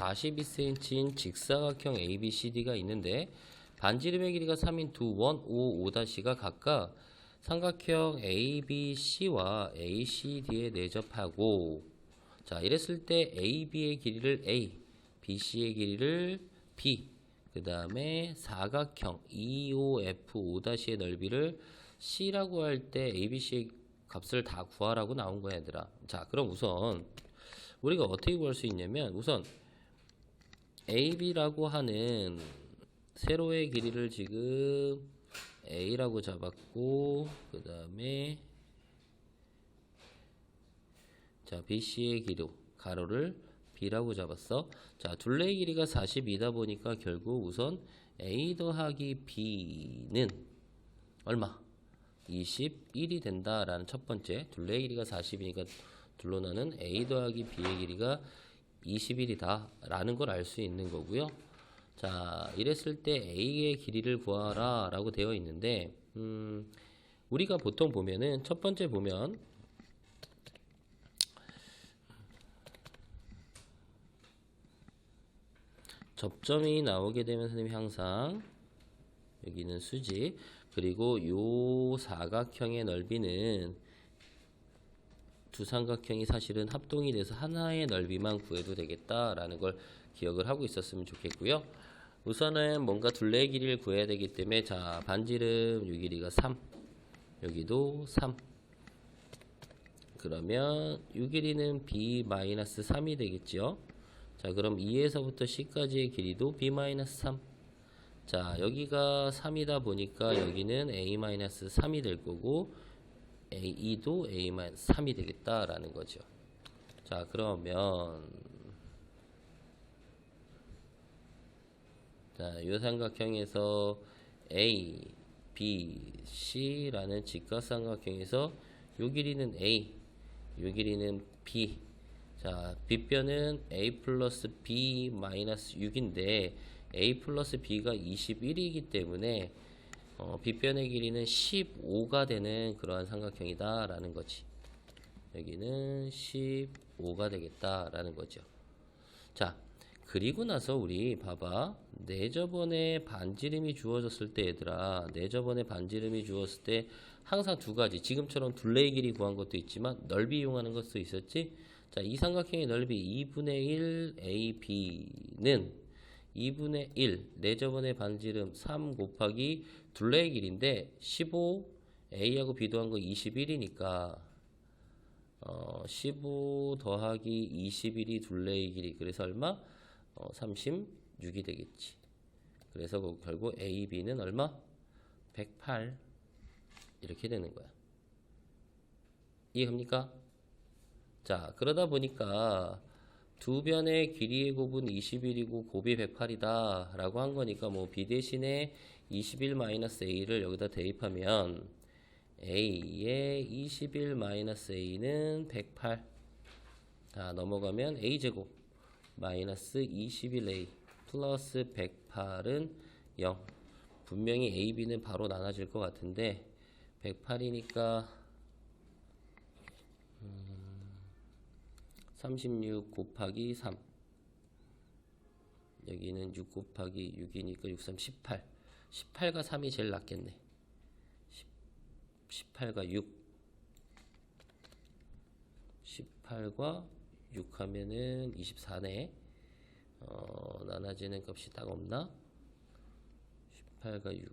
42cm인 직사각형 ABCD가 있는데 반지름의 길이가 3인 두 원, 5, 5-가 각각 삼각형 ABC와 ACD에 내접하고 자 이랬을 때 AB의 길이를 A, BC의 길이를 B 그 다음에 사각형 EOF 5-의 넓이를 C라고 할 때 ABC의 값을 다 구하라고 나온 거야 얘들아. 자 그럼 우선 우리가 어떻게 구할 수 있냐면 우선 AB라고 하는 세로의 길이를 지금 A라고 잡았고 그 다음에 자 BC의 길이 가로를 B라고 잡았어 자 둘레의 길이가 42다 보니까 결국 우선 A 더하기 B는 얼마? 21이 된다라는 첫 번째 둘레의 길이가 40이니까 둘러나는 A 더하기 B의 길이가 21이다 라는 걸 알 수 있는 거고요. 자 이랬을 때 A의 길이를 구하라 라고 되어 있는데 음, 우리가 보통 보면은 첫 번째 보면 접점이 나오게 되면 선생님이 항상 여기는 수직 그리고 요 사각형의 넓이는 두 삼각형이 사실은 합동이 돼서 하나의 넓이만 구해도 되겠다라는 걸 기억을 하고 있었으면 좋겠고요. 우선은 뭔가 둘레의 길이를 구해야 되기 때문에 자 반지름 요 길이가 3 여기도 3 그러면 요 길이는 b-3이 되겠죠. 자 그럼 2에서부터 c까지의 길이도 b-3 자 여기가 3이다 보니까 여기는 a-3이 될 거고 a2도 a-3이 되겠다라는 거죠 자 그러면 자, 요 삼각형에서 A, B, C라는 직각삼각형에서 요 길이는 A, 요 길이는 B. 자, 빗변은 A 플러스 B 마이너스 6인데 A 플러스 B가 21이기 때문에 어, 빗변의 길이는 15가 되는 그러한 삼각형이다 라는 거지. 여기는 15가 되겠다 라는 거죠. 자, 그리고 나서 우리 봐봐. 내저번에 반지름이 주어졌을 때 얘들아, 내저번에 반지름이 주었을 때 항상 두 가지. 지금처럼 둘레의 길이 구한 것도 있지만 넓이 이용하는 것도 있었지. 자, 이 삼각형의 넓이 2분의 1 AB는 2분의 1 내저번에 반지름 3 곱하기 둘레의 길인데 15 A하고 B도 한 거 21이니까 어, 15 더하기 21이 둘레의 길이 그래서 얼마? 어, 36이 되겠지. 그래서 그 결국 A, B는 얼마? 108 이렇게 되는 거야. 이해합니까? 자 그러다 보니까 두 변의 길이의 곱은 21이고 곱이 108이다 라고 한 거니까 뭐 B 대신에 21-A를 여기다 대입하면 A의 21-A는 108 자 넘어가면 A제곱 마이너스 21A 플러스 108은 0 분명히 A, B는 바로 나눠질 것 같은데 108이니까 36 곱하기 3 여기는 6 곱하기 6이니까 6, 3, 18 18과 3이 제일 낫겠네. 18과 6 18과 6 하면은 24네. 어, 나눠지는 값이 딱 없나? 18과 6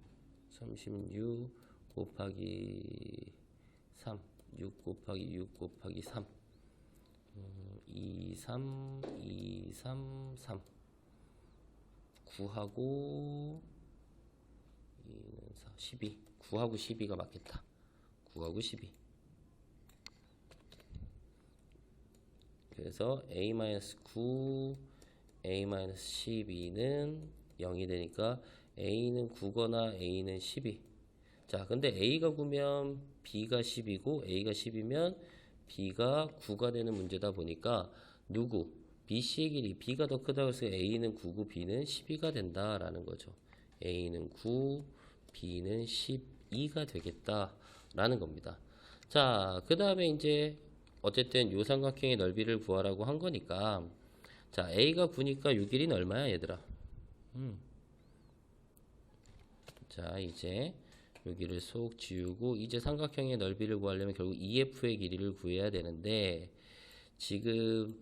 36 곱하기 3 6 곱하기 6 곱하기 3 2, 3, 2, 3, 3 9하고 2는 4, 12 9하고 12가 맞겠다. 9하고 12 그래서 A-9 A-12는 0이 되니까 A는 9거나 A는 12 자, 근데 A가 9면 B가 10이고 A가 10이면 B가 9가 되는 문제다 보니까 누구? BC의 길이 B가 더 크다고 해서 A는 9고 B는 12가 된다라는 거죠. A는 9, B는 12가 되겠다라는 겁니다. 자, 그 다음에 이제 어쨌든 요 삼각형의 넓이를 구하라고 한 거니까 자, A가 9니까 요 길이는 얼마야, 얘들아? 음. 자, 이제 여기를 쏙 지우고 이제 삼각형의 넓이를 구하려면 결국 EF의 길이를 구해야 되는데 지금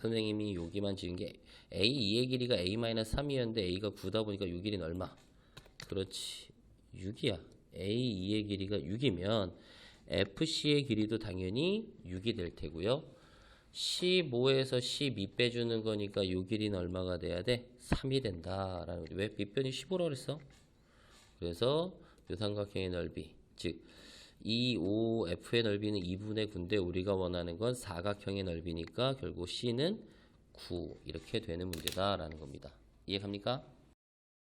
선생님이 여기만 지은 게 A2의 길이가 A-3이었는데 A가 9다 보니까 요 길이는 얼마? 그렇지. 6이야. A2의 길이가 6이면 FC의 길이도 당연히 6이 될 테고요. 15에서 12 빼주는 거니까 요 길이는 얼마가 돼야 돼? 3이 된다라는 거지. 왜? 밑변이 15라고 그랬어? 그래서 요 삼각형의 넓이, 즉 EOF의 넓이는 2분의 9인데 우리가 원하는 건 사각형의 넓이니까 결국 C는 9 이렇게 되는 문제다라는 겁니다. 이해 갑니까?